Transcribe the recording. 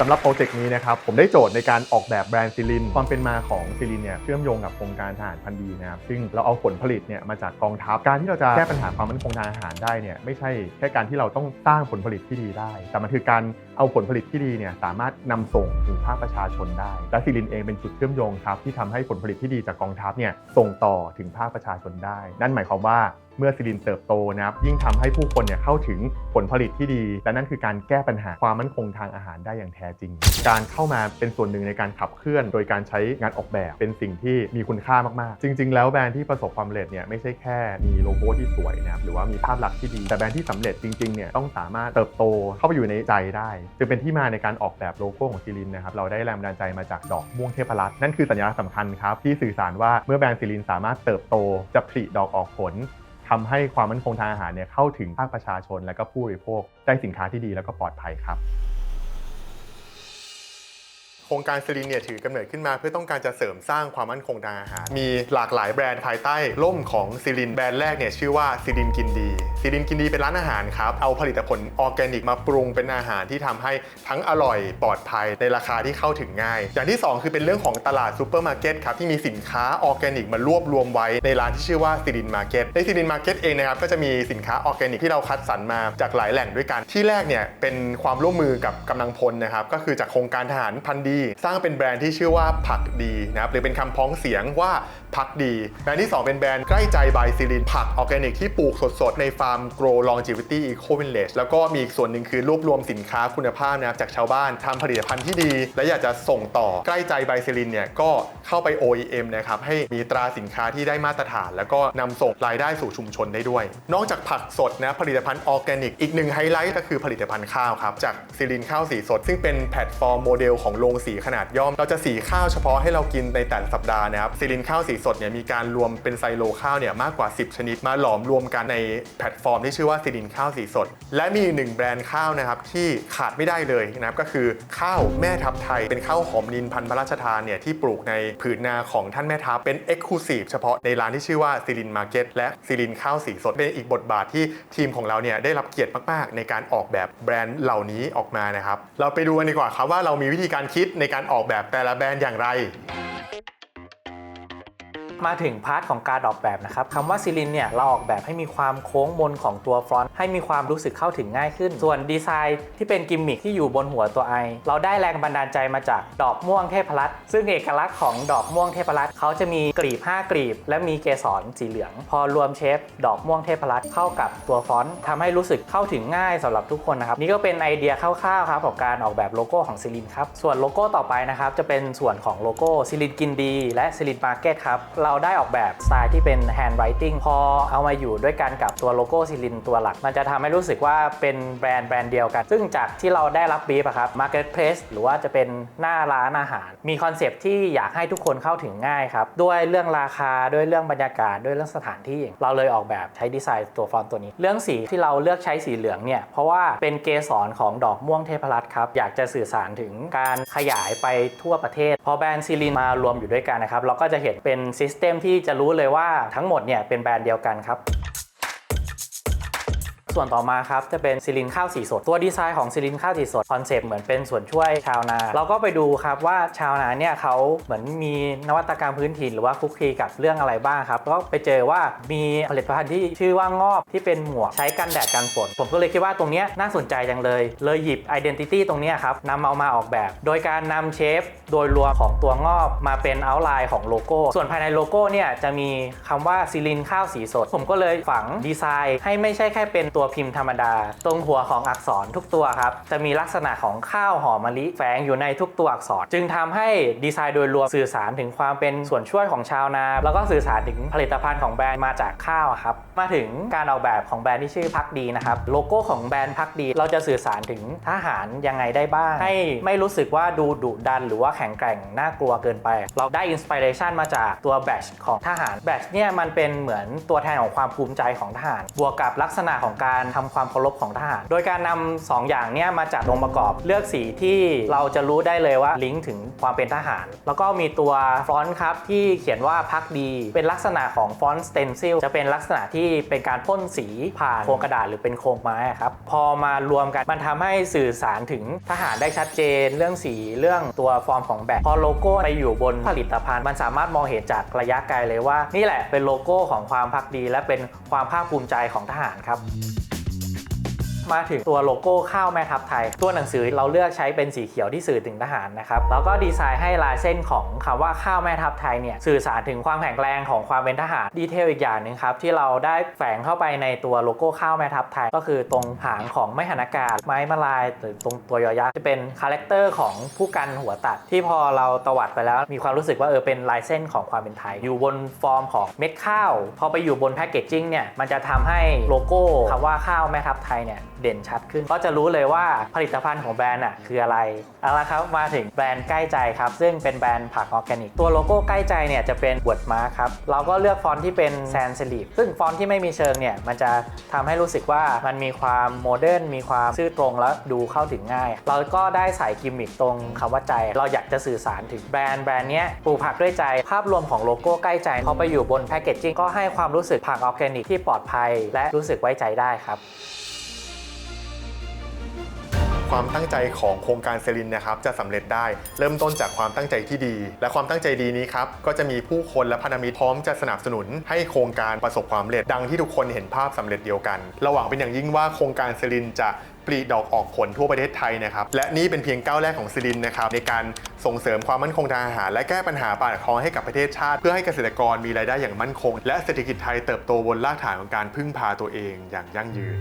สำหรับโปรเจกต์นี้นะครับผมได้โจทย์ในการออกแบบแบรนด์ซิลิน ความเป็นมาของซิลินเนี่ยเชื่อมโยงกับโครงการทหารพันธุ์ดีนะครับซึ่งเราเอาผลผลิตเนี่ยมาจากกองทัพการที่เราจะแก้ปัญหาความมั่นคงทางอาหารได้เนี่ยไม่ใช่แค่การที่เราต้องสร้างผลผลิตที่ดีได้ แต่มันคือการ เอาผลผลิตที่ดีเนี่ยสามารถนำส่งถึงภาคประชาชนได้ และซิลินเองเป็นจุดเชื่อมโยงครับที่ทำให้ผลผลิตที่ดีจากกองทัพเนี่ยส่งต่อถึงภาคประชาชนได้ นั่นหมายความว่าเมื่อซิลินเติบโตนะครับยิ่งทำให้ผู้คนเนี่ยเข้าถึงผลผลิตที่ดี และนั่นคือการแก้ปัญหาความมั่นคงทางอาหารได้อย่างแท้จริง การเข้ามาเป็นส่วนหนึ่งในการขับเคลื่อน โดยการใช้งานออกแบบเป็นสิ่งที่มีคุณค่ามากๆ จริง ๆ แล้วแบรนด์ที่ประสบความสำเร็จเนี่ยไม่ใช่แค่มีโลโก้ที่สวยนะครับหรือว่ามีภาพลักษณ์ที่ดี แต่แบรนด์ที่สำเร็จจริงๆเนี่ยต้องสามารถเติบโตเข้าไปอยู่ในใจได้จึงเป็นที่มาในการออกแบบโลโก้ของซิลินนะครับเราได้แรงบันดาลใจมาจากดอกม่วงเทพรัตน์นั่นคือสัญลักษณ์สำคัญครับที่สื่อสารว่าเมื่อแบรนด์ซิลินสามารถเติบโตจะผลิดอกออกผลทำให้ความมั่นคงทางอาหารเนี่ยเข้าถึงภาคประชาชนและก็ผู้บริโภคได้สินค้าที่ดีแล้วก็ปลอดภัยครับ โครงการซิลินเนี่ยถือกำเนิดขึ้นมาเพื่อต้องการจะเสริมสร้างความมั่นคงทางอาหาร มีหลากหลายแบรนด์ภายใต้ร่มของซิลินแบรนด์แรกเนี่ยชื่อว่าซิลินกินดีซิลินกินดีเป็นร้านอาหารครับ เอาผลิตผลออร์แกนิกมาปรุงเป็นอาหารที่ทำให้ทั้งอร่อยปลอดภัยในราคาที่เข้าถึงง่าย อย่างที่ 2 คือเป็นเรื่องของตลาดซูเปอร์มาร์เก็ตครับที่มีสินค้าออร์แกนิกมารวบรวมไว้ในร้านที่ชื่อว่าซิลินมาร์เก็ตในซิลินมาร์เก็ตเองนะครับก็จะมีสินค้าออร์แกนิกที่เราคัดสรรมาจากหลายแหล่งด้วยกันที่แรกเนี่ยเป็นความร่วมมือกับกำลังพลนะครับก็คือจากโครงการทหารพันธุ์ดีสร้างเป็นแบรนด์ที่ชื่อว่าผักดีนะครับหรือเป็นคำพ้องเสียงว่าผักดีแบรนด์ที่ 2 เป็นแบรนด์ใกล้ใจบายซิลินผักออร์แกนิกที่ปลูกสดๆ ในฟาร์ม Grow Longevity Eco Village แล้วก็มีอีกส่วนหนึ่งคือรวบรวมสินค้าคุณภาพนะครับจากชาวบ้านทำผลิตภัณฑ์ที่ดี และอยากจะส่งต่อใกล้ใจบายซิลินเนี่ยก็เข้าไป OEM นะครับให้มีตราสินค้าที่ได้มาตรฐาน แล้วก็นำส่งรายได้สู่ชุมชนได้ด้วย นอกจากผักสดนะผลิตภัณฑ์ออร์แกนิกอีกหนึ่งไฮไลท์ก็คือผลิตภัณฑ์ข้าวครับจากซิลินข้าวสีสด ซึ่งเป็นแพลตฟอร์มโมเดลของโรงสีขนาดย่อม เราจะสีข้าวเฉพาะให้เรากินในแต่ละสัปดาห์นะครับซิลินข้าวสีสดเนี่ยมีการรวมเป็นไซโลข้าวเนี่ยมากกว่า 10 ชนิดมาหลอมรวมกันในแพลตฟอร์มที่ชื่อว่าซิลินข้าวสีสด และมีหนึ่งแบรนด์ข้าวนะครับที่ขาดไม่ได้เลยนะครับก็คือข้าวแม่ทัพไทย เป็นข้าวหอมนินพันธุ์พระราชทานเนี่ยที่ปลูกในผืนนาของท่านแม่ทัพเป็นเอ็กซ์คลูซีฟเฉพาะในร้านที่ชื่อว่าซิลินมาร์เก็ตและซิลินข้าวสีสดเป็นอีกบทบาทที่ทีมของเราเนี่ยได้รับเกียรติมาก ๆ ในการออกแบบแบรนด์เหล่านี้ออกมานะครับเราไปดูกันดีกว่าครับว่าเรามีวิธีการคิดในการออกแบบแต่ละแบรนด์อย่างไร มาถึงพาร์ทของการออกแบบนะครับคำว่าซิลินเนี่ยเราออกแบบให้มีความโค้งมนของตัวฟรอนต์ให้มีความรู้สึกเข้าถึงง่ายขึ้น ส่วนดีไซน์ที่เป็นกิมมิคที่อยู่บนหัวตัวไอ เราได้แรงบันดาลใจมาจากดอกม่วงเทพรัตน์ซึ่งเอกลักษณ์ของดอกม่วงเทพรัตน์เขาจะมีกลีบ 5กลีบ และมีเกสรสีเหลือง พอรวมเชฟดอกม่วงเทพรัตน์เข้ากับตัวฟอนต์ทำให้รู้สึกเข้าถึงง่ายสำหรับทุกคนนะครับนี่ก็เป็นไอเดียคร่าวๆครับของการออกแบบโลโก้ของซิลินครับส่วนโลโก้ต่อไปนะครับจะเป็นส่วนของโลโก้ซิลินกินดี และซิลินมาร์เก็ตครับเราได้ออกแบบสไตล์ที่เป็น hand writing พอเอามาอยู่ด้วยกันกับตัวโลโก้ซิลินตัวหลัก มันจะทำให้รู้สึกว่าเป็นแบรนด์แบรนด์เดียวกัน ซึ่งจากที่เราได้รับบีฟอะครับ marketplace หรือว่าจะเป็นหน้าร้านอาหาร มีคอนเซปต์ที่อยากให้ทุกคนเข้าถึงง่ายครับด้วยเรื่องราคาด้วยเรื่องบรรยากาศด้วยเรื่องสถานที่ เราเลยออกแบบใช้ดีไซน์ตัวฟอนต์ตัวนี้ เรื่องสีที่เราเลือกใช้สีเหลืองเนี่ยเพราะว่าเป็นเกสรของดอกม่วงเทพรัตน์ครับอยากจะสื่อสารถึงการขยายไปทั่วประเทศ พอแบรนด์ซิลินมารวมอยู่ด้วยกันนะครับเราก็จะเห็นเป็นซิสเต็มที่จะรู้เลยว่าทั้งหมดเนี่ยเป็นแบรนด์เดียวกันครับ ส่วนต่อมาครับจะเป็นซิลินข้าวสีสด ตัวดีไซน์ของซิลินข้าวสีสดคอนเซปต์เหมือนเป็นส่วนช่วยชาวนา เราก็ไปดูครับว่าชาวนาเนี่ยเขาเหมือนมีนวัตกรรมพื้นถิ่นหรือว่าคุกคีกับเรื่องอะไรบ้างครับก็ไปเจอว่ามีผลิตภัณฑ์ที่ชื่อว่างอบที่เป็นหมวกใช้กันแดดกันฝน ผมก็เลยคิดว่าตรงนี้น่าสนใจจังเลย เลยหยิบไอดีนิตี้ตรงนี้ครับนำเอามาออกแบบ โดยการนำเชฟโดยรวมของตัวงอบมาเป็นเอาท์ไลน์ของโลโก้ ส่วนภายในโลโก้เนี่ยจะมีคำว่าซิลินข้าวสีสด ผมก็เลยฝังดีไซน์ให้ไม่ใช่แค่เป็นตัวพิมพ์ธรรมดา ตรงหัวของอักษรทุกตัวครับ จะมีลักษณะของข้าวหอมมะลิแฝงอยู่ในทุกตัวอักษร จึงทำให้ดีไซน์โดยรวมสื่อสารถึงความเป็นส่วนช่วยของชาวนา แล้วก็สื่อสารถึงผลิตภัณฑ์ของแบรนด์มาจากข้าวครับ มาถึงการออกแบบของแบรนด์ที่ชื่อพักดีนะครับ โลโก้ของแบรนด์พักดี เราจะสื่อสารถึงทหารยังไงได้บ้าง ให้ไม่รู้สึกว่าดูดุดัน หรือว่าแข็งแกร่งน่ากลัวเกินไป เราได้อินสปิเรชันมาจากตัวแบชของทหารแบชเนี่ยมันเป็นเหมือนตัวแทนของความภูมิใจของทหาร บวกกับลักษณะของการการทำความเคารพของทหาร โดยการนำสองอย่างเนี้ยมาจัดองค์ประกอบเลือกสีที่เราจะรู้ได้เลยว่าลิงก์ถึงความเป็นทหาร แล้วก็มีตัวฟอนต์ครับที่เขียนว่าพักดี เป็นลักษณะของฟอนต์สเตนซิลจะเป็นลักษณะที่เป็นการพ่นสีผ่านโครงกระดาษหรือเป็นโครงไม้ครับพอมารวมกันมันทำให้สื่อสารถึงทหารได้ชัดเจน เรื่องสีเรื่องตัวฟอร์มของแบบพอโลโก้ไปอยู่บนผลิตภัณฑ์ มันสามารถมองเห็นจากระยะไกลเลยว่า นี่แหละเป็นโลโก้ของความพักดี และเป็นความภาคภูมิใจของทหารครับ มาถึงตัวโลโก้ข้าวแม่ทัพไทย ตัวหนังสือเราเลือกใช้เป็นสีเขียวที่สื่อถึงทหารนะครับแล้วก็ดีไซน์ให้ลายเส้นของคำว่าข้าวแม่ทัพไทยเนี่ยสื่อสารถึงความแข็งแรงของความเป็นทหารดีเทลอีกอย่างหนึ่งครับที่เราได้แฝงเข้าไปในตัวโลโก้ข้าวแม่ทัพไทย ก็คือตรงหางของไม้หันอากาศไม้มาลายหรือตรงตัวยอยักษ์จะเป็นคาแรคเตอร์ของผู้กันหัวตัด ที่พอเราตวัดไปแล้วมีความรู้สึกว่าเออเป็นลายเส้นของความเป็นไทย อยู่บนฟอร์มของเม็ดข้าว พอไปอยู่บนแพคเกจจิ้งเนี่ยมันจะทำให้โลโก้คำว่าข้าวแม่ทัพไทยเนี่ยเด่นชัดขึ้น ก็จะรู้เลยว่าผลิตภัณฑ์ของแบรนด์อะคืออะไรเอาละครับมาถึงแบรนด์ใกล้ใจครับ ซึ่งเป็นแบรนด์ผักออร์แกนิก ตัวโลโก้ใกล้ใจเนี่ยจะเป็นบวดม้าครับ เราก็เลือกฟอนต์ที่เป็นแซนสลีปซึ่งฟอนต์ที่ไม่มีเชิงเนี่ยมันจะทำให้รู้สึกว่ามันมีความโมเดิร์นมีความซื่อตรงแล้วดูเข้าถึงง่าย เราก็ได้ใส่กิมมิคตรงคำว่าใจ เราอยากจะสื่อสารถึงแบรนด์แบรนด์เนี้ยปลูกผักด้วยใจ ภาพรวมของโลโก้ใกล้ใจพอไปอยู่บนแพคเกจจิ้งก็ให้ความรู้สึกผักออร์แกนิกที่ปลอดภัย และรู้สึกไว้ใจได้ครับ ความตั้งใจของโครงการเซรินนะครับจะสำเร็จได้ เริ่มต้นจากความตั้งใจที่ดี และความตั้งใจดีนี้ครับก็จะมีผู้คนและพันธมิตรพร้อมจะสนับสนุนให้โครงการประสบความสำเร็จดังที่ทุกคนเห็นภาพสำเร็จเดียวกันเราหวังเป็นอย่างยิ่งว่าโครงการเซรินจะปลีดอกออกผลทั่วประเทศไทยนะครับ และนี่เป็นเพียงก้าวแรกของซิลินนะครับในการส่งเสริมความมั่นคงทางอาหาร และแก้ปัญหาปากท้องให้กับประเทศชาติ เพื่อให้เกษตรกรมีรายได้อย่างมั่นคง และเศรษฐกิจไทยเติบโตบนรากฐานของการพึ่งพาตัวเองอย่างยั่งยืน